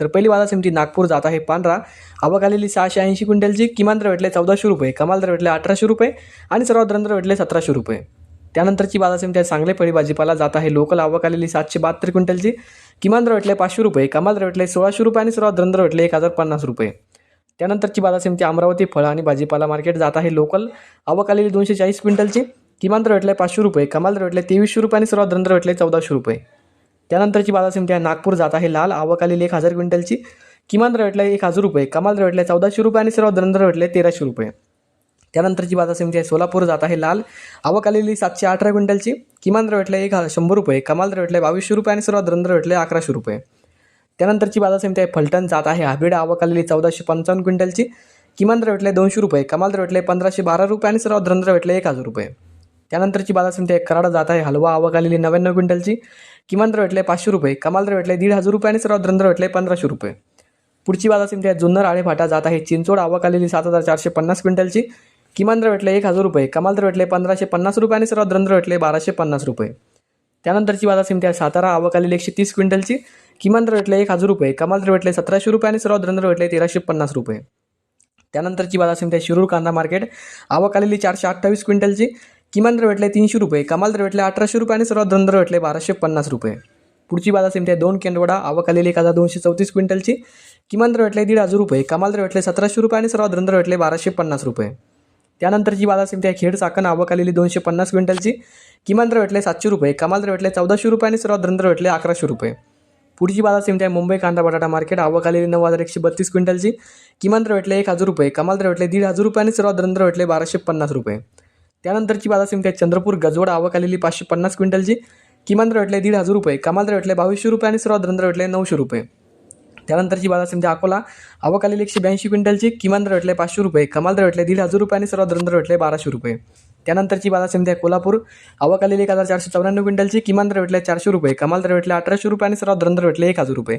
तर पहिली बाजार समिती नागपूर जात आहे पांढरा. आवक आलेली सहाशे ऐंशी क्विंटलची किमान दर भेटले चौदाशे रुपये कमाल दर भेटले अठराशे रुपये आणि सर्वात दर भेटले सतराशे रुपये. त्यानंतरची बाजार समिती आहे सांगली फळी भाजीपाला जात आहे. लोकल आवक आलेली सातशे बहात्तर क्विंटलची किमान दर भेटले पाचशे रुपये कमाल दर भेटले सोळाशे रुपये आणि सर्वात दर भेटले एक हजार पन्नास रुपये. त्यानंतरची बाजार समिती अमरावती फळं आणि भाजीपाला मार्केट जात आहे. लोकल आवक आलेली दोनशे चाळीस क्विंटलची किमान दर भेटले पाचशे रुपये कमाल दर भेटले तेवीसशे रुपये आणि सर्वात दर भेटले चौदाशे रुपये. त्यानंतरची बाजार समिती आहे नागपूर जात आहे लाल आवक आलेली एक हजार क्विंटलची. किमान दर एक हजार रुपये कमाल दर चौदाशे रुपये आणि सर्वात दरंदर भेटले तेराशे रुपये. त्यानंतरची बाजार समिती आहे सोलापूर जात आहे लाल आवक आलेली सातशे अठरा क्विंटलची. किमान दर एक शंभर रुपये कमाल दर भेटले बावीसशे रुपये आणि सर्वात दरंदर भेटले अकराशे रुपये. त्यानंतरची बाजार समिती आहे फलटण जात आहे हाबीड आवक आलेली चौदाशे पंचावन्न क्विंटलची. किमान दर भेटले दोनशे रुपये कमाल दर भेटले पंधराशे बारा रुपये आणि सर्वात दरंदर भेटले एक हजार रुपये. त्यानंतरची बाजार समिती आहे कराडा जात आहे. हलवा आवक आलेली नव्याण्णव क्विंटलची. किमान दर भेटले पाचशे रुपये. कमाल दर भेटले दीड हजार रुपये आणि सर्वात दर भेटले पंधराशे रुपये. पुढची बाजार समिती आहे जुन्नर आळेफाटा जात आहे. चिंचोड आवक आलेली सात हजार चारशे पन्नास क्विंटलची. किमान दर भेटले एक हजार रुपये. कमाल दर भेटले पंधराशे पन्नास रुपये आणि सर्वात दर भेटले बाराशे पन्नास रुपये. त्यानंतरची बाजार समिती आहे सातारा आवक आलेली एकशे तीस क्विंटलची. किमान दर भेटले एक हजार रुपये. कमाल दर भेटले सतराशे रुपये आणि सर्वात दर भेटले तेराशे पन्नास रुपये. त्यानंतरची बाजार समिती आहे शिरूर कांदा मार्केट आवक आलेली चारशे अठ्ठावीस क्विंटलची. किमान दर भेटले तीनशे रुपये कमाल दर भेटले अठराशे रुपये आणि सर्वात दर भेटले बाराशे पन्नास रुपये. पुढची बाजार समिती आहे दोन केंदवडा आवक आलेली एक हजार दोनशे चौतीस क्विंटलची. किमान दर भेटले दीड हजार रुपये कमाल दर भेटले सतराशे रुपये आणि सर्वात दर भेटले बाराशे पन्नास रुपये. त्यानंतरची बाजार समिती आहे खेड चाकण आवक आलेली दोनशे पन्नास क्विंटलची. किमान दर भेटले सातशे रुपये कमाल दर भेटले चौदाशे रुपये आणि सर्वात दर भेटले अकराशे रुपये. पुढची बाजार समिती आहे मुंबई कांदा बटाटा मार्केट आवक आलेली नऊ हजार एकशे बत्तीस क्विंटलची. किमान दर भेटले एक हजार रुपये कमाल दर भेटले दीड हजार रुपये आणि सर्वात दर भेटले बाराशे पन्नास रुपये. त्यानंतरची बाजार समिती आहे चंद्रपूर गजवड आवक आलेली पाचशे पन्नास क्विंटलची. किमान दर भेटले दीड हजार रुपये कमाल दर भेटले बावीसशे रुपये आणि सर्वात दर भेटले नऊशे रुपये. त्यानंतरची बाजार समिती अकोला आवक आलेली एकशे ब्याऐंशी क्विंटलची किमान दर भेटले पाचशे रुपये कमाल दर भेटले दीड हजार रुपये आणि सर्वात दर भेटले बाराशे रुपये. त्यानंतरची बाजार समिती आहे कोल्हापूर आवक आलेली एक हजार चारशे चौऱ्याण्णव क्विंटलची किमान दर भेटले चारशे रुपये कमाल दर भेटले अठराशे रुपये आणि सर्वात दर भेटले एक हजार रुपये.